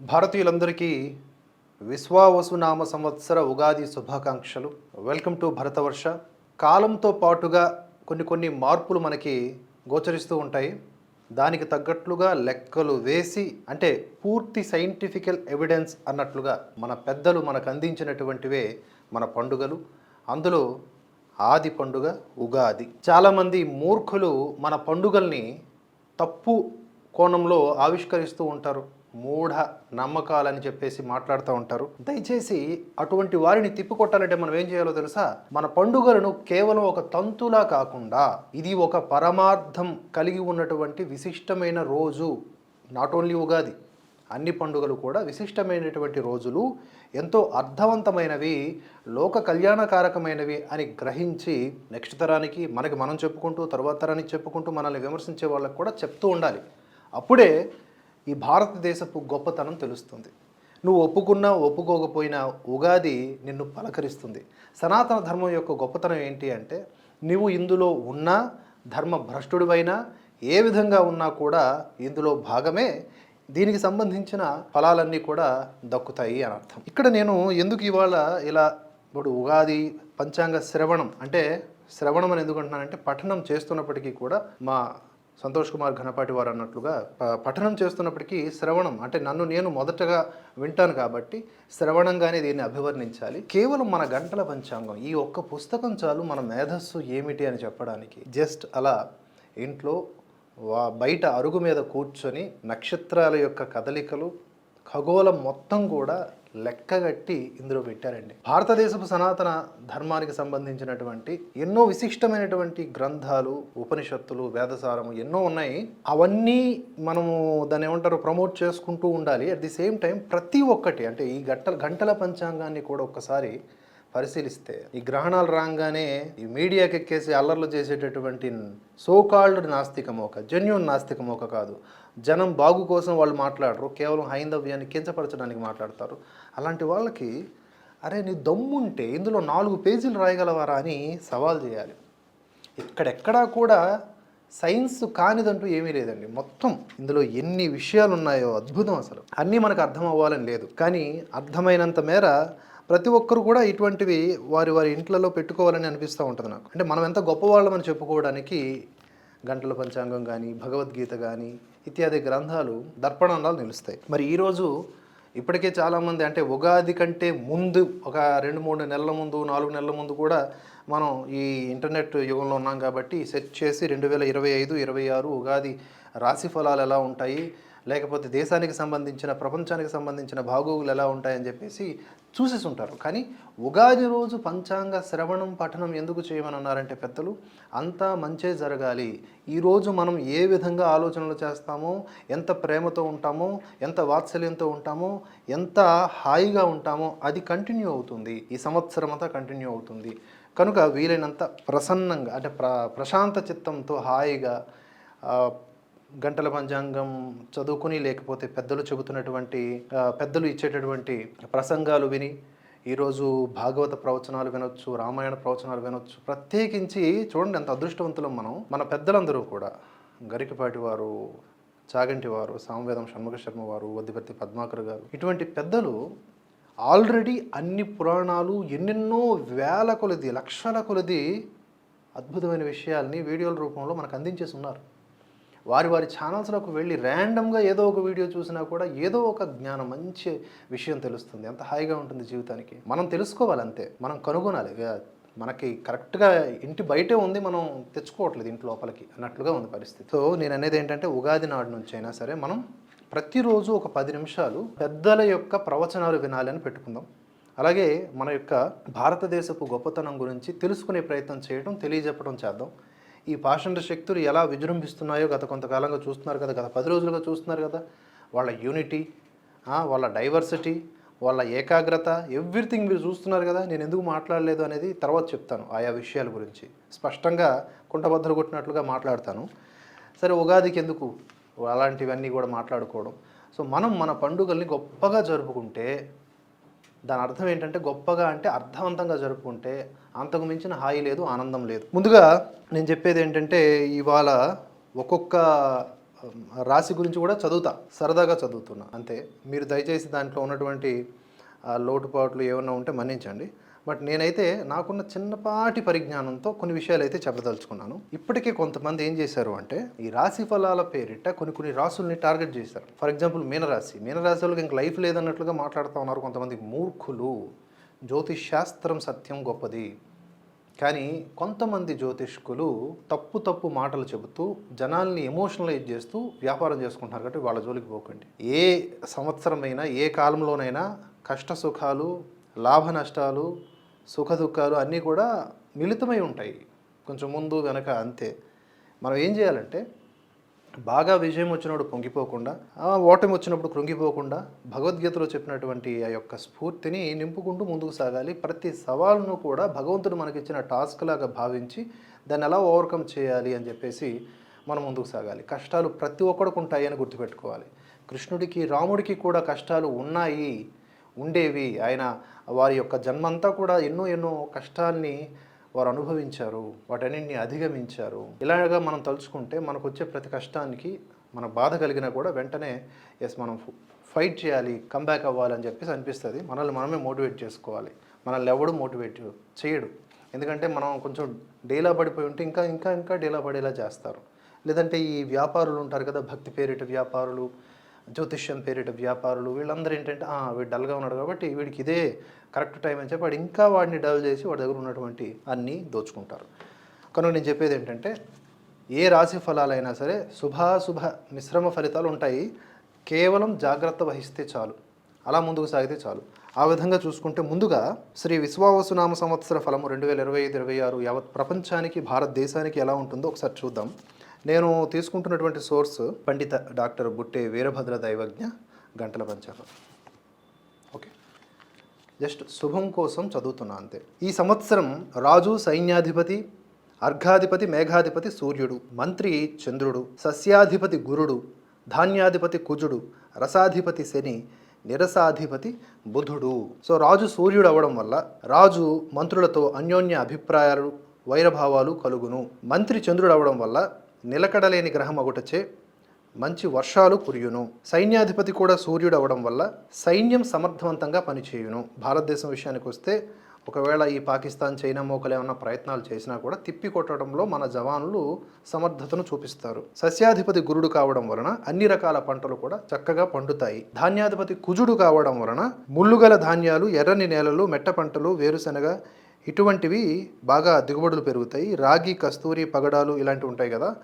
భారతీయులందరికీ విశ్వావసునామ సంవత్సర ఉగాది శుభాకాంక్షలు. Welcome to Bharatavarsha. కాలంతో పాటుగా కొన్ని కొన్ని మార్పులు మనకి గోచరిస్తూ ఉంటాయి. దానికి తగ్గట్లుగా లెక్కలు వేసి అంటే పూర్తి సైంటిఫికల్ ఎవిడెన్స్ అన్నట్లుగా మన పెద్దలు మనకు అందించినటువంటివే మన పండుగలు. అందులో ఆది పండుగ ఉగాది. చాలామంది మూర్ఖులు మన పండుగల్ని తప్పు కోణంలో ఆవిష్కరిస్తూ ఉంటారు. మూఢ నమ్మకాలని చెప్పేసి మాట్లాడుతూ ఉంటారు. దయచేసి అటువంటి వారిని తిప్పికొట్టాలంటే మనం ఏం చేయాలో తెలుసా? మన పండుగలను కేవలం ఒక తంతులా కాకుండా ఇది ఒక పరమార్థం కలిగి ఉన్నటువంటి విశిష్టమైన రోజు నాట్ ఓన్లీ ఉగాది అన్ని పండుగలు కూడా విశిష్టమైనటువంటి రోజులు ఎంతో అర్థవంతమైనవి లోక కళ్యాణకారకమైనవి అని గ్రహించి నెక్స్ట్ తరానికి మనకి మనం చెప్పుకుంటూ తర్వాత తరానికి చెప్పుకుంటూ మనల్ని విమర్శించే వాళ్ళకి కూడా చెప్తూ ఉండాలి. అప్పుడే ఈ భారతదేశపు గొప్పతనం తెలుస్తుంది. నువ్వు ఒప్పుకున్నా ఒప్పుకోకపోయినా ఉగాది నిన్ను పలకరిస్తుంది. సనాతన ధర్మం యొక్క గొప్పతనం ఏంటి అంటే నువ్వు ఇందులో ఉన్నా ధర్మ భ్రష్టుడివైనా ఏ విధంగా ఉన్నా కూడా ఇందులో భాగమే. దీనికి సంబంధించిన ఫలాలన్నీ కూడా దక్కుతాయి అని అర్థం. ఇక్కడ నేను ఎందుకు ఇవాళ ఇలా ఇప్పుడు ఉగాది పంచాంగ శ్రవణం అంటే శ్రవణం అని ఎందుకు అంటున్నానంటే పఠనం చేస్తున్నప్పటికీ కూడా మా సంతోష్ కుమార్ ఘనపాటి వారు అన్నట్లుగా ప- పఠనం చేస్తున్నప్పటికీ శ్రవణం అంటే నన్ను నేను మొదటగా వింటాను కాబట్టి శ్రవణంగానే దీన్ని అభివర్ణించాలి. కేవలం మన గంటల పంచాంగం ఈ ఒక్క పుస్తకం చాలు మన మేధస్సు ఏమిటి అని చెప్పడానికి. జస్ట్ అలా ఇంట్లో వా బయట అరుగు మీద కూర్చొని నక్షత్రాల యొక్క కదలికలు ఖగోళం మొత్తం కూడా లెక్కగట్టి ఇందులో పెట్టారండి. భారతదేశపు సనాతన ధర్మానికి సంబంధించినటువంటి ఎన్నో విశిష్టమైనటువంటి గ్రంథాలు ఉపనిషత్తులు వేదసారము ఎన్నో ఉన్నాయి. అవన్నీ మనము దాన్ని ఏమంటారు ప్రమోట్ చేసుకుంటూ ఉండాలి. అట్ ది సేమ్ టైం ప్రతి ఒక్కటి అంటే ఈ గంటల గంటల పంచాంగాన్ని కూడా ఒక్కసారి పరిశీలిస్తే ఈ గ్రహణాలు రాగానే ఈ మీడియాకి ఎక్కేసి అల్లర్లు చేసేటటువంటి సోకాల్డ్ నాస్తికమోక జెన్యున్ నాస్తికమోక కాదు. జనం బాగు కోసం వాళ్ళు మాట్లాడరు. కేవలం హైందవ్యాన్ని కించపరచడానికి మాట్లాడతారు. అలాంటి వాళ్ళకి అరే నీ దమ్ముంటే ఇందులో నాలుగు పేజీలు రాయగలవారా అని సవాల్ చేయాలి. ఇక్కడెక్కడా కూడా సైన్స్ కానిదంటూ ఏమీ లేదండి. మొత్తం ఇందులో ఎన్ని విషయాలు ఉన్నాయో అద్భుతం అసలు. అన్నీ మనకు అర్థం అవ్వాలని లేదు. కానీ అర్థమైనంత మేర ప్రతి ఒక్కరు కూడా ఇటువంటివి వారి వారి ఇంట్లలో పెట్టుకోవాలని అనిపిస్తూ ఉంటుంది నాకు. అంటే మనం ఎంత గొప్పవాళ్ళమని చెప్పుకోవడానికి గంటల పంచాంగం కానీ భగవద్గీత కానీ ఇత్యాది గ్రంథాలు దర్పణాలు నిలుస్తాయి. మరి ఈరోజు ఇప్పటికే చాలామంది అంటే ఉగాది కంటే ముందు ఒక రెండు మూడు నెలల ముందు నాలుగు నెలల ముందు కూడా మనం ఈ ఇంటర్నెట్ యుగంలో ఉన్నాం కాబట్టి సెర్చ్ చేసి రెండు వేల ఇరవై ఐదు ఇరవై ఆరు ఉగాది రాశి ఫలాలు ఎలా ఉంటాయి లేకపోతే దేశానికి సంబంధించిన ప్రపంచానికి సంబంధించిన భాగోగులు ఎలా ఉంటాయని చెప్పేసి చూసేసి ఉంటారు కానీ ఉగాది రోజు పంచాంగ శ్రవణం పఠనం ఎందుకు చేయమని అన్నారంటే పెద్దలు అంతా మంచే జరగాలి. ఈరోజు మనం ఏ విధంగా ఆలోచనలు చేస్తామో ఎంత ప్రేమతో ఉంటామో ఎంత వాత్సల్యంతో ఉంటామో ఎంత హాయిగా ఉంటామో అది కంటిన్యూ అవుతుంది. ఈ సంవత్సరం అంతా కంటిన్యూ అవుతుంది. కనుక వీలైనంత ప్రసన్నంగా అంటే ప్ర ప్రశాంత చిత్తంతో హాయిగా గంటల పంచాంగం చదువుకుని లేకపోతే పెద్దలు చెబుతున్నటువంటి పెద్దలు ఇచ్చేటటువంటి ప్రసంగాలు విని ఈరోజు భాగవత ప్రవచనాలు వినొచ్చు రామాయణ ప్రవచనాలు వినొచ్చు. ప్రత్యేకించి చూడండి ఎంత అదృష్టవంతులం మనం. మన పెద్దలందరూ కూడా గరికపాటి వారు చాగంటి వారు సామవేదం షణ్ముఖ శర్మ వారు వద్దిపర్తి పద్మాకర్ గారు ఇటువంటి పెద్దలు ఆల్రెడీ అన్ని పురాణాలు ఎన్నెన్నో వేల కొలది లక్షల కొలది అద్భుతమైన విషయాల్ని వీడియోల రూపంలో మనకు అందించేసి ఉన్నారు. వారి వారి ఛానల్స్లోకి వెళ్ళి ర్యాండమ్గా ఏదో ఒక వీడియో చూసినా కూడా ఏదో ఒక జ్ఞానం మంచి విషయం తెలుస్తుంది. ఎంత హాయిగా ఉంటుంది జీవితానికి. మనం తెలుసుకోవాలి అంతే. మనం కనుగొనాలి. మనకి కరెక్ట్గా ఇంటి బయటే ఉంది మనం తెచ్చుకోవట్లేదు ఇంటి లోపలికి అన్నట్లుగా ఉంది పరిస్థితి. సో నేను అనేది ఏంటంటే ఉగాది నాడు నుంచి అయినా సరే మనం ప్రతిరోజు ఒక పది నిమిషాలు పెద్దల యొక్క ప్రవచనాలు వినాలి అని పెట్టుకుందాం. అలాగే మన యొక్క భారతదేశపు గొప్పతనం గురించి తెలుసుకునే ప్రయత్నం చేయడం తెలియజెప్పడం చేద్దాం. ఈ పాషండ శక్తులు ఎలా విజృంభిస్తున్నాయో గత కొంతకాలంగా చూస్తున్నారు కదా గత పది రోజులుగా చూస్తున్నారు కదా. వాళ్ళ యూనిటీ వాళ్ళ డైవర్సిటీ వాళ్ళ ఏకాగ్రత ఎవ్రీథింగ్ మీరు చూస్తున్నారు కదా. నేను ఎందుకు మాట్లాడలేదు అనేది తర్వాత చెప్తాను ఆయా విషయాల గురించి. స్పష్టంగా కుంటబద్దలు కొట్టినట్లుగా మాట్లాడతాను. సరే ఉగాదికి ఎందుకు అలాంటివన్నీ కూడా మాట్లాడుకోవడం? సో మనం మన పండుగల్ని గొప్పగా జరుపుకుంటే దాని అర్థం ఏంటంటే గొప్పగా అంటే అర్థవంతంగా జరుపుకుంటే అంతకు మించిన హాయి లేదు ఆనందం లేదు. ముందుగా నేను చెప్పేది ఏంటంటే ఇవాళ ఒక్కొక్క రాశి గురించి కూడా చదువుతా సరదాగా చదువుతున్నా. అంతే. మీరు దయచేసి దాంట్లో ఉన్నటువంటి లోటుపాట్లు ఏమైనా ఉంటే మన్నించండి. బట్ నేనైతే నాకున్న చిన్నపాటి పరిజ్ఞానంతో కొన్ని విషయాలు అయితే చెప్పదలుచుకున్నాను. ఇప్పటికే కొంతమంది ఏం చేశారు అంటే ఈ రాశి ఫలాల పేరిట కొన్ని కొన్ని రాసుల్ని టార్గెట్ చేశారు. ఫర్ ఎగ్జాంపుల్ మీనరాశి. మీనరాశి వాళ్ళకి ఇంక లైఫ్ లేదన్నట్లుగా మాట్లాడుతూ ఉన్నారు కొంతమంది మూర్ఖులు. జ్యోతిష్ శాస్త్రం సత్యం గొప్పది. కానీ కొంతమంది జ్యోతిష్కులు తప్పు తప్పు మాటలు చెబుతూ జనాల్ని ఎమోషనలైజ్ చేస్తూ వ్యాపారం చేసుకుంటున్నారు కాబట్టి వాళ్ళ జోలికి పోకండి. ఏ సంవత్సరమైనా ఏ కాలంలోనైనా కష్ట సుఖాలు లాభ నష్టాలు సుఖ దుఃఖాలు అన్నీ కూడా మిళితమై ఉంటాయి. కొంచెం ముందు వెనక అంతే. మనం ఏం చేయాలంటే బాగా విజయం వచ్చినప్పుడు పొంగిపోకుండా ఓటమి వచ్చినప్పుడు కృంగిపోకుండా భగవద్గీతలో చెప్పినటువంటి ఆ యొక్క స్ఫూర్తిని నింపుకుంటూ ముందుకు సాగాలి. ప్రతి సవాలును కూడా భగవంతుడు మనకిచ్చిన టాస్క్ లాగా భావించి దాన్ని ఎలా ఓవర్కమ్ చేయాలి అని చెప్పేసి మనం ముందుకు సాగాలి. కష్టాలు ప్రతి ఒక్కడికి ఉంటాయి అని గుర్తుపెట్టుకోవాలి. కృష్ణుడికి రాముడికి కూడా కష్టాలు ఉన్నాయి ఉండేవి. ఆయన వారి యొక్క జన్మంతా కూడా ఎన్నో ఎన్నో కష్టాల్ని వారు అనుభవించారు వాటన్నింటిని అధిగమించారు. ఇలాగా మనం తలుచుకుంటే మనకు వచ్చే ప్రతి కష్టానికి మన బాధ కలిగినా కూడా వెంటనే ఎస్ మనం ఫైట్ చేయాలి కంబ్యాక్ అవ్వాలి అని చెప్పేసి అనిపిస్తుంది. మనల్ని మనమే మోటివేట్ చేసుకోవాలి. మనల్ని ఎవడు మోటివేట్ చేయడు. ఎందుకంటే మనం కొంచెం డేలా పడిపోయి ఉంటే ఇంకా ఇంకా ఇంకా డేలా పడేలా చేస్తారు. లేదంటే ఈ వ్యాపారులు ఉంటారు కదా భక్తి పేరిట వ్యాపారులు జ్యోతిష్యం పేరిట వ్యాపారులు వీళ్ళందరూ ఏంటంటే వీడు డల్గా ఉన్నాడు కాబట్టి వీడికి ఇదే కరెక్ట్ టైం అని చెప్పి వాడు ఇంకా వాడిని డల్ చేసి వాడి దగ్గర ఉన్నటువంటి అన్నీ దోచుకుంటారు. కనుక నేను చెప్పేది ఏంటంటే ఏ రాశి ఫలాలైనా సరే శుభాశుభ మిశ్రమ ఫలితాలు ఉంటాయి. కేవలం జాగ్రత్త వహిస్తే చాలు. అలా ముందుకు సాగితే చాలు. ఆ విధంగా చూసుకుంటే ముందుగా శ్రీ విశ్వావసునామ సంవత్సర ఫలము రెండు వేల ఇరవై ఐదు ఇరవై ఆరు యావత్ ప్రపంచానికి భారతదేశానికి ఎలా ఉంటుందో ఒకసారి చూద్దాం. నేను తీసుకుంటున్నటువంటి సోర్స్ పండిత డాక్టర్ బుట్టే వీరభద్ర దైవజ్ఞ గంటల పంచాంగం ఓకే. జస్ట్ శుభం కోసం చదువుతున్నా అంతే. ఈ సంవత్సరం రాజు సైన్యాధిపతి అర్ఘాధిపతి మేఘాధిపతి సూర్యుడు మంత్రి చంద్రుడు సస్యాధిపతి గురుడు ధాన్యాధిపతి కుజుడు రసాధిపతి శని నిరసాధిపతి బుధుడు. సో రాజు సూర్యుడు అవ్వడం వల్ల రాజు మంత్రులతో అన్యోన్య అభిప్రాయాలు వైరభావాలు కలుగును. మంత్రి చంద్రుడు అవ్వడం వల్ల నిలకడలేని గ్రహం ఒకటచే మంచి వర్షాలు కురియును. సైన్యాధిపతి కూడా సూర్యుడు అవడం వల్ల సైన్యం సమర్థవంతంగా పనిచేయును. భారతదేశం విషయానికి వస్తే ఒకవేళ ఈ పాకిస్తాన్ చైనా మోకలు ఏమైనా ప్రయత్నాలు చేసినా కూడా తిప్పి కొట్టడంలో మన జవాన్లు సమర్థతను చూపిస్తారు. సస్యాధిపతి గురుడు కావడం వలన అన్ని రకాల పంటలు కూడా చక్కగా పండుతాయి. ధాన్యాధిపతి కుజుడు కావడం వలన ముళ్ళుగల ధాన్యాలు ఎర్రని నేలలు మెట్ట పంటలు వేరుశనగ ఇటువంటివి బాగా దిగుబడులు పెరుగుతాయి. రాగి కస్తూరి పగడాలు ఇలాంటివి ఉంటాయి కదా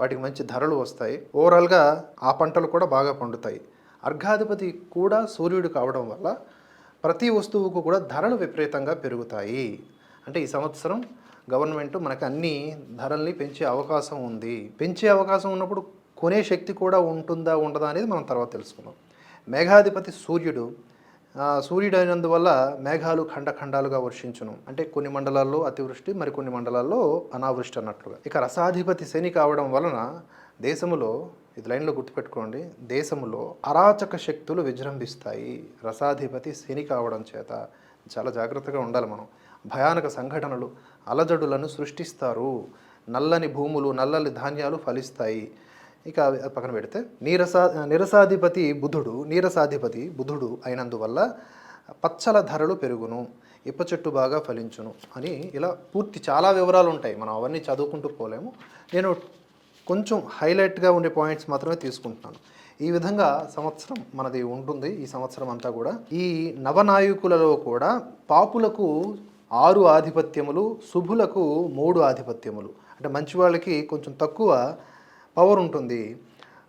వాటికి మంచి ధరలు వస్తాయి. ఓవరాల్గా ఆ పంటలు కూడా బాగా పండుతాయి. అర్ఘాధిపతి కూడా సూర్యుడు కావడం వల్ల ప్రతి వస్తువుకు కూడా ధరలు విపరీతంగా పెరుగుతాయి. అంటే ఈ సంవత్సరం గవర్నమెంట్ మనకు అన్ని ధరల్ని పెంచే అవకాశం ఉంది. పెంచే అవకాశం ఉన్నప్పుడు కొనే శక్తి కూడా ఉంటుందా ఉండదా అనేది మనం తర్వాత తెలుసుకుందాం. మేఘాధిపతి సూర్యుడు సూర్యుడు అయినందువల్ల మేఘాలు ఖండఖండాలుగా వర్షించును. అంటే కొన్ని మండలాల్లో అతివృష్టి మరి కొన్ని మండలాల్లో అనావృష్టి అన్నట్లుగా. ఇక రసాధిపతి శని కావడం వలన దేశములో ఇది లైన్లో గుర్తుపెట్టుకోండి దేశములో అరాచక శక్తులు విజృంభిస్తాయి. రసాధిపతి శని కావడం చేత చాలా జాగ్రత్తగా ఉండాలి మనం. భయానక సంఘటనలు అలజడులను సృష్టిస్తారు. నల్లని భూములు నల్లని ధాన్యాలు ఫలిస్తాయి. ఇక పక్కన పెడితే నీరసా నిరసాధిపతి బుధుడు నీరసాధిపతి బుధుడు అయినందువల్ల పచ్చల ధరలు పెరుగును ఇప్ప చెట్టు బాగా ఫలించును అని ఇలా పూర్తి చాలా వివరాలు ఉంటాయి మనం అవన్నీ చదువుకుంటూ పోలేము. నేను కొంచెం హైలైట్గా ఉండే పాయింట్స్ మాత్రమే తీసుకుంటున్నాను. ఈ విధంగా సంవత్సరం మనది ఉంటుంది. ఈ సంవత్సరం అంతా కూడా ఈ నవనాయకులలో కూడా పాపులకు ఆరు ఆధిపత్యములు శుభులకు మూడు ఆధిపత్యములు. అంటే మంచి వాళ్ళకి కొంచెం తక్కువ పవర్ ఉంటుంది.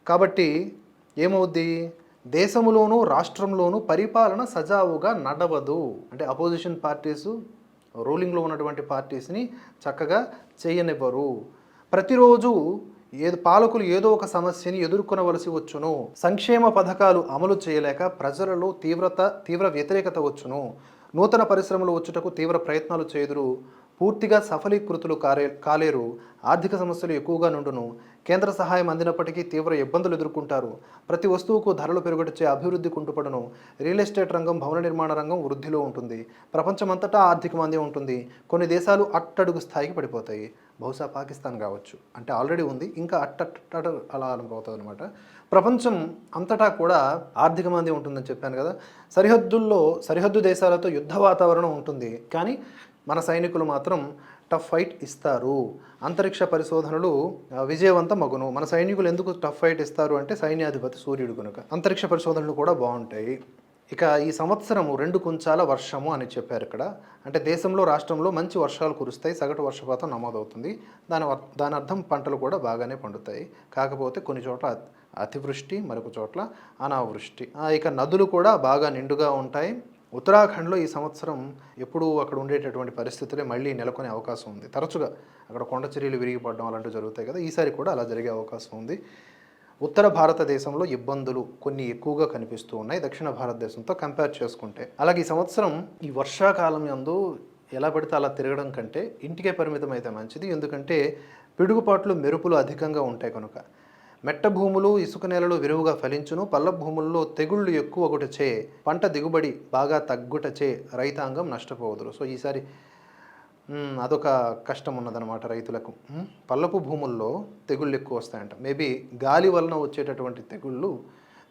కాబట్టి ఏమవుద్ది? దేశంలోనూ రాష్ట్రంలోనూ పరిపాలన సజావుగా నడవదు. అంటే అపోజిషన్ పార్టీస్ రూలింగ్లో ఉన్నటువంటి పార్టీస్ని చక్కగా చేయనివ్వరు. ప్రతిరోజు ఏదో పాలకులు ఏదో ఒక సమస్యని ఎదుర్కొనవలసి వచ్చును. సంక్షేమ పథకాలు అమలు చేయలేక ప్రజలలో తీవ్రత తీవ్ర వ్యతిరేకత వచ్చును. నూతన పరిశ్రమలు వచ్చుటకు తీవ్ర ప్రయత్నాలు చేదురు. పూర్తిగా సఫలీకృతులు కారే కాలేరు. ఆర్థిక సమస్యలు ఎక్కువగా నుండును. కేంద్ర సహాయం అందినప్పటికీ తీవ్ర ఇబ్బందులు ఎదుర్కొంటారు. ప్రతి వస్తువుకు ధరలు పెరుగుటచే అభివృద్ధి కుంటుపడను. రియల్ ఎస్టేట్ రంగం భవన నిర్మాణ రంగం వృద్ధిలో ఉంటుంది. ప్రపంచమంతటా ఆర్థిక మాంద్యం ఉంటుంది. కొన్ని దేశాలు అట్టడుగు స్థాయికి పడిపోతాయి. బహుశా పాకిస్తాన్ కావచ్చు. అంటే ఆల్రెడీ ఉంది. ఇంకా అట్టట్ట అలా అనుకోతుంది అనమాట ప్రపంచం అంతటా కూడా ఆర్థిక మంది ఉంటుందని చెప్పాను కదా. సరిహద్దుల్లో సరిహద్దు దేశాలతో యుద్ధ వాతావరణం ఉంటుంది. కానీ మన సైనికులు మాత్రం టఫ్ ఫైట్ ఇస్తారు. అంతరిక్ష పరిశోధనలు విజయవంతం మగును. మన సైనికులు ఎందుకు టఫ్ ఫైట్ ఇస్తారు అంటే సైన్యాధిపతి సూర్యుడు కనుక అంతరిక్ష పరిశోధనలు కూడా బాగుంటాయి. ఇక ఈ సంవత్సరము రెండు కుంచాల వర్షము అని చెప్పారు ఇక్కడ. అంటే దేశంలో రాష్ట్రంలో మంచి వర్షాలు కురుస్తాయి. సగటు వర్షపాతం నమోదవుతుంది. దాని దాని అర్థం పంటలు కూడా బాగానే పండుతాయి. కాకపోతే కొన్ని చోట్ల అతివృష్టి మరొక చోట్ల అనావృష్టి. ఇక నదులు కూడా బాగా నిండుగా ఉంటాయి. ఉత్తరాఖండ్లో ఈ సంవత్సరం ఎప్పుడూ అక్కడ ఉండేటటువంటి పరిస్థితులే మళ్ళీ నెలకొనే అవకాశం ఉంది. తరచుగా అక్కడ కొండ చర్యలు విరిగిపడడం అలాంటివి జరుగుతాయి కదా ఈసారి కూడా అలా జరిగే అవకాశం ఉంది. ఉత్తర భారతదేశంలో ఇబ్బందులు కొన్ని ఎక్కువగా కనిపిస్తూ ఉన్నాయి దక్షిణ భారతదేశంతో కంపేర్ చేసుకుంటే. అలాగే ఈ సంవత్సరం ఈ వర్షాకాలం యందు ఎలా పడితే అలా తిరగడం కంటే ఇంటికే పరిమితం అయితే మంచిది ఎందుకంటే పిడుగుపాట్లు మెరుపులు అధికంగా ఉంటాయి కనుక. మెట్ట భూములు ఇసుక నేలలు విరివిగా ఫలించును. పల్ల భూముల్లో తెగుళ్ళు ఎక్కువ ఒకటిచే పంట దిగుబడి బాగా తగ్గుటచే రైతాంగం నష్టపోవదురు. సో ఈసారి అదొక కష్టం ఉన్నదనమాట రైతులకు పల్లపు భూముల్లో తెగుళ్ళు ఎక్కువ వస్తాయంట మేబీ గాలి వలన వచ్చేటటువంటి తెగుళ్ళు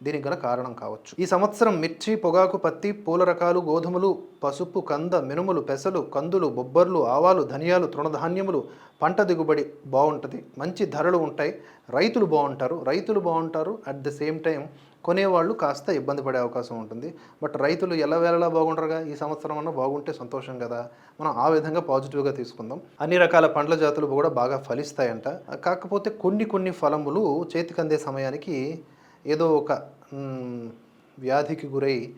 దీనికి గల కారణం కావచ్చు. ఈ సంవత్సరం మిర్చి పొగాకు పత్తి పూల రకాలు గోధుమలు పసుపు కంద మినుములు పెసలు కందులు బొబ్బర్లు ఆవాలు ధనియాలు తృణధాన్యములు పంట దిగుబడి బాగుంటుంది మంచి ధరలు ఉంటాయి. రైతులు బాగుంటారు రైతులు బాగుంటారు అట్ ద సేమ్ టైం కొనేవాళ్ళు కాస్త ఇబ్బంది పడే అవకాశం ఉంటుంది. బట్ రైతులు ఎలా వేళలా బాగుంటారుగా? ఈ సంవత్సరం అన్నా బాగుంటే సంతోషం కదా. మనం ఆ విధంగా పాజిటివ్గా తీసుకుందాం. అన్ని రకాల పండ్ల జాతులు కూడా బాగా ఫలిస్తాయంట. కాకపోతే కొన్ని కొన్ని ఫలములు చేతికందే సమయానికి ఏదో ఒక వ్యాధికి గురై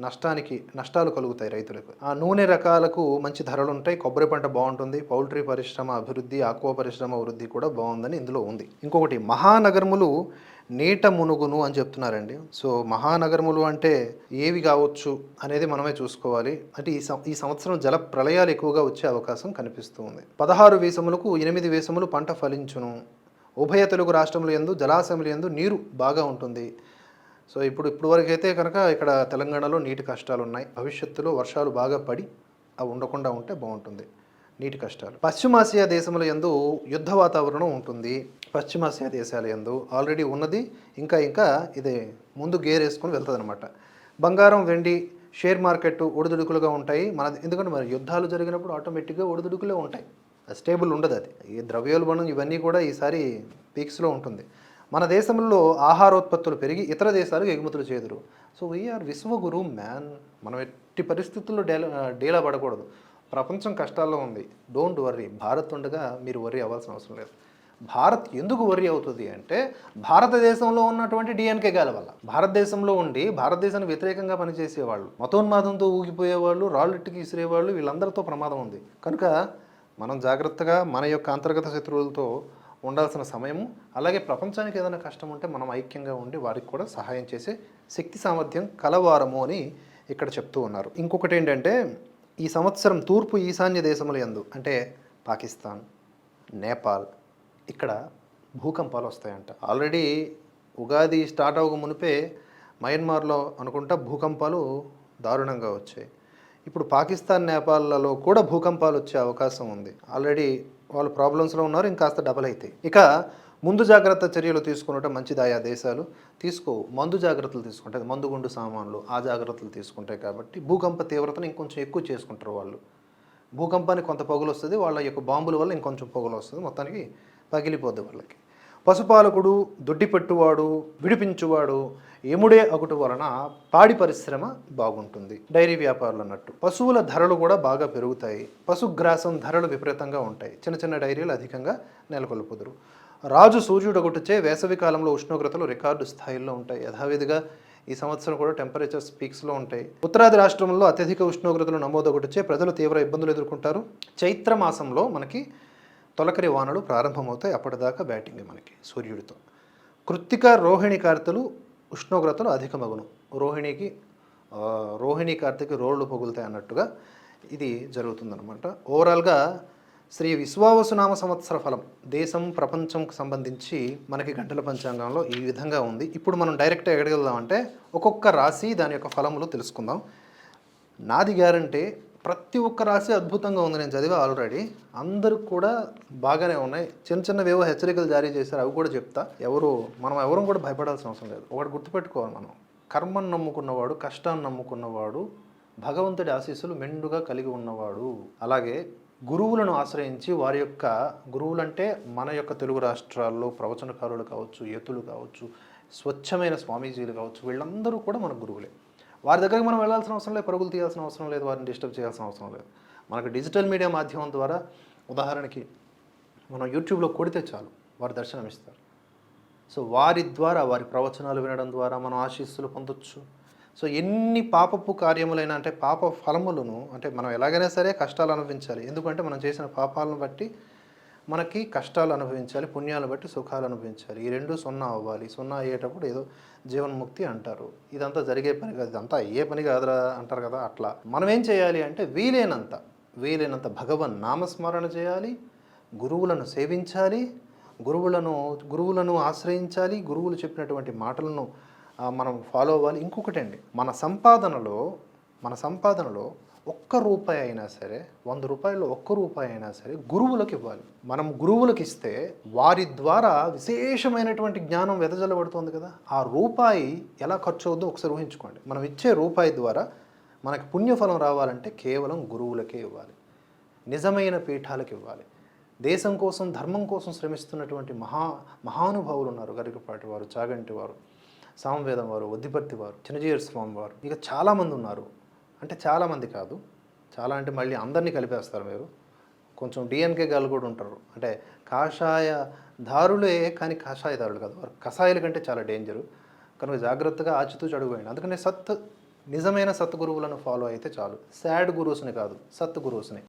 నష్టానికి నష్టాలు కలుగుతాయి రైతులకు. ఆ నూనె రకాలకు మంచి ధరలు ఉంటాయి కొబ్బరి పంట బాగుంటుంది పౌల్ట్రీ పరిశ్రమ అభివృద్ధి ఆక్వా పరిశ్రమ వృద్ధి కూడా బాగుందని ఇందులో ఉంది. ఇంకొకటి మహానగరములు నీట మునుగును అని చెప్తున్నారండి. సో మహానగరములు అంటే ఏవి కావచ్చు అనేది మనమే చూసుకోవాలి. అంటే ఈ సం- ఈ సంవత్సరం జల ప్రళయాలు ఎక్కువగా వచ్చే అవకాశం కనిపిస్తూ ఉంది. పదహారు వేసములకు ఎనిమిది వేసములు పంట ఫలించును. ఉభయ తెలుగు రాష్ట్రముల ఎందు జలాశయముల యందు నీరు బాగా ఉంటుంది. సో ఇప్పుడు ఇప్పుడు వరకు అయితే కనుక ఇక్కడ తెలంగాణలో నీటి కష్టాలు ఉన్నాయి భవిష్యత్తులో వర్షాలు బాగా పడి అవి ఉండకుండా ఉంటే బాగుంటుంది. నీటి కష్టాలు. పశ్చిమాసియా దేశముల యందు యుద్ధ వాతావరణం ఉంటుంది. పశ్చిమాసియా దేశాల యందు ఆల్రెడీ ఉన్నది. ఇంకా ఇంకా ఇది ముందు గేర్ వేసుకొని వెళ్తుంది అనమాట బంగారం వెండి షేర్ మార్కెట్ ఒడిదుడుకులుగా ఉంటాయి. మన ఎందుకంటే మరి యుద్ధాలు జరిగినప్పుడు ఆటోమేటిక్గా ఒడిదుడుకులే ఉంటాయి. స్టేబుల్ ఉండదు అది. ఈ ద్రవ్యోల్బణం ఇవన్నీ కూడా ఈసారి పీక్స్లో ఉంటుంది. మన దేశంలో ఆహారోత్పత్తులు పెరిగి ఇతర దేశాలకు ఎగుమతులు చేదురు. So we are Vishwaguru man మనం ఎట్టి పరిస్థితుల్లో డేలా డేలా పడకూడదు. ప్రపంచం కష్టాల్లో ఉంది. డోంట్ వర్రీ భారత్ ఉండగా మీరు వర్రీ అవ్వాల్సిన అవసరం లేదు. భారత్ ఎందుకు వర్రీ అవుతుంది అంటే భారతదేశంలో ఉన్నటువంటి డిఎన్కే గాల వల్ల. భారతదేశంలో ఉండి భారతదేశానికి వ్యతిరేకంగా పనిచేసేవాళ్ళు మతోన్మాదంతో ఊగిపోయేవాళ్ళు రాళ్ళెట్టుకి విసిరేవాళ్ళు వీళ్ళందరితో ప్రమాదం ఉంది. కనుక మనం జాగ్రత్తగా మన యొక్క అంతర్గత శత్రువులతో ఉండాల్సిన సమయము అలాగే ప్రపంచానికి ఏదైనా కష్టం ఉంటే మనం ఐక్యంగా ఉండి వారికి కూడా సహాయం చేసే శక్తి సామర్థ్యం కలవారము అని ఇక్కడ చెప్తూ ఉన్నారు. ఇంకొకటి ఏంటంటే ఈ సంవత్సరం తూర్పు ఈశాన్య దేశముల ఎందు అంటే పాకిస్తాన్ నేపాల్ ఇక్కడ భూకంపాలు వస్తాయంట. ఆల్రెడీ ఉగాది స్టార్ట్ అవ్వక మునిపే మయన్మార్లో అనుకుంటా భూకంపాలు దారుణంగా వచ్చాయి. ఇప్పుడు పాకిస్తాన్ నేపాల్లో కూడా భూకంపాలు వచ్చే అవకాశం ఉంది. ఆల్రెడీ వాళ్ళు ప్రాబ్లమ్స్లో ఉన్నారు ఇంకాస్త డబల్ అవుతాయి ఇక ముందు జాగ్రత్త చర్యలు తీసుకున్నట్టు మంచిది ఆయా దేశాలు. తీసుకో మందు జాగ్రత్తలు తీసుకుంటాయి మందుగుండు సామాన్లు ఆ జాగ్రత్తలు తీసుకుంటాయి కాబట్టి భూకంప తీవ్రతను ఇంకొంచెం ఎక్కువ చేసుకుంటారు వాళ్ళు. భూకంపానికి కొంత పొగలు వస్తుంది వాళ్ళ యొక్క బాంబుల వల్ల ఇంకొంచెం పొగలు వస్తుంది మొత్తానికి పగిలిపోద్ది వాళ్ళకి. పశుపాలకుడు దొడ్డి పెట్టువాడు విడిపించువాడు ఎముడే అగుటు వలన పాడి పరిశ్రమ బాగుంటుంది. డైరీ వ్యాపారులు అన్నట్టు. పశువుల ధరలు కూడా బాగా పెరుగుతాయి. పశుగ్రాసం ధరలు విపరీతంగా ఉంటాయి. చిన్న చిన్న డైరీలు అధికంగా నెలకొల్పుదురు. రాజు సూర్యుడు ఒకటిచే వేసవి కాలంలో ఉష్ణోగ్రతలు రికార్డు స్థాయిలో ఉంటాయి. యథావిధిగా ఈ సంవత్సరం కూడా టెంపరేచర్స్ పీక్స్లో ఉంటాయి. ఉత్తరాది రాష్ట్రంలో అత్యధిక ఉష్ణోగ్రతలు నమోదొకటిచే ప్రజలు తీవ్ర ఇబ్బందులు ఎదుర్కొంటారు. చైత్ర మాసంలో మనకి తొలకరి వానలు ప్రారంభమవుతాయి. అప్పటిదాకా బ్యాటింగ్ మనకి సూర్యుడితో. కృత్తిక రోహిణి కార్తెలు ఉష్ణోగ్రతలు అధికమగును. రోహిణికి రోహిణి కార్తెకి రోళ్ళు పొగులుతాయి అన్నట్టుగా ఇది జరుగుతుందనమాట ఓవరాల్గా శ్రీ విశ్వావసునామ సంవత్సర ఫలం దేశం ప్రపంచంకు సంబంధించి మనకి గంటల పంచాంగంలో ఈ విధంగా ఉంది. ఇప్పుడు మనం డైరెక్ట్గా ఎక్కడికి వెళ్దామంటే ఒక్కొక్క రాశి దాని యొక్క ఫలములు తెలుసుకుందాం. నాది గ్యారంటే ప్రతి ఒక్క రాశి అద్భుతంగా ఉంది. నేను చదివా ఆల్రెడీ అందరూ కూడా బాగానే ఉన్నాయి. చిన్న చిన్నవేవో హెచ్చరికలు జారీ చేశారు. అవి కూడా చెప్తా. ఎవరు మనం ఎవరు కూడా భయపడాల్సిన అవసరం లేదు. ఒకటి గుర్తుపెట్టుకోవాలి మనం. కర్మను నమ్ముకున్నవాడు కష్టాన్ని నమ్ముకున్నవాడు భగవంతుడి ఆశీస్సులు మెండుగా కలిగి ఉన్నవాడు. అలాగే గురువులను ఆశ్రయించి వారి యొక్క గురువులంటే మన యొక్క తెలుగు రాష్ట్రాల్లో ప్రవచనకారులు కావచ్చు యతులు కావచ్చు స్వచ్ఛమైన స్వామీజీలు కావచ్చు వీళ్ళందరూ కూడా మన గురువులే. వారి దగ్గరికి మనం వెళ్ళాల్సిన అవసరం లేదు పరుగులు తీయాల్సిన అవసరం లేదు వారిని డిస్టర్బ్ చేయాల్సిన అవసరం లేదు. మనకు డిజిటల్ మీడియా మాధ్యమం ద్వారా ఉదాహరణకి మనం యూట్యూబ్లో కొడితే చాలు వారు దర్శనం ఇస్తారు సో వారి ద్వారా వారి ప్రవచనాలు వినడం ద్వారా మనం ఆశీస్సులు పొందొచ్చు. సో ఎన్ని పాపపు కార్యములైనా అంటే పాప ఫలములను అంటే మనం ఎలాగైనా సరే కష్టాలు అనుభవించాలి. ఎందుకంటే మనం చేసిన పాపాలను బట్టి మనకి కష్టాలు అనుభవించాలి పుణ్యాలు బట్టి సుఖాలు అనుభవించాలి. ఈ రెండు సున్నా అవ్వాలి. సున్నా అయ్యేటప్పుడు ఏదో జీవన్ముక్తి అంటారు. ఇదంతా జరిగే పని కాదు. ఇదంతా అయ్యే పని కాదురా అంటారు కదా అట్లా. మనం ఏం చేయాలి అంటే వీలైనంత వీలైనంత భగవన్ నామస్మరణ చేయాలి గురువులను సేవించాలి గురువులను గురువులను ఆశ్రయించాలి గురువులు చెప్పినటువంటి మాటలను మనం ఫాలో అవ్వాలి. ఇంకొకటి అండి మన సంపాదనలో మన సంపాదనలో ఒక్క రూపాయి అయినా సరే వంద రూపాయలు ఒక్క రూపాయి అయినా సరే గురువులకు ఇవ్వాలి. మనం గురువులకు ఇస్తే వారి ద్వారా విశేషమైనటువంటి జ్ఞానం వెదజల్లబడుతుంది కదా. ఆ రూపాయి ఎలా ఖర్చు అవుద్దో ఒకసారి ఊహించుకోండి. మనం ఇచ్చే రూపాయి ద్వారా మనకి పుణ్యఫలం రావాలంటే కేవలం గురువులకే ఇవ్వాలి. నిజమైన పీఠాలకు ఇవ్వాలి. దేశం కోసం ధర్మం కోసం శ్రమిస్తున్నటువంటి మహా మహానుభావులు ఉన్నారు. గరికపాటి వారు చాగంటి వారు సామవేదం వారు వద్దిపర్తి వారు చిన్నజీయర్ స్వామి వారు. ఇక చాలామంది ఉన్నారు. అంటే చాలామంది కాదు. చాలా అంటే మళ్ళీ అందరినీ కలిపేస్తారు మీరు. కొంచెం డిఎన్కే గాలు కూడా ఉంటారు. అంటే కాషాయ దారులే కానీ కాషాయదారులు కాదు. వారు కషాయాల కంటే చాలా డేంజరు. కనుక జాగ్రత్తగా ఆచితూచి అడుగుపోయింది అందుకనే సత్ నిజమైన సత్ గురువులను ఫాలో అయితే చాలు. శాడ్ గురువుస్ని కాదు సత్ గురువుస్ని.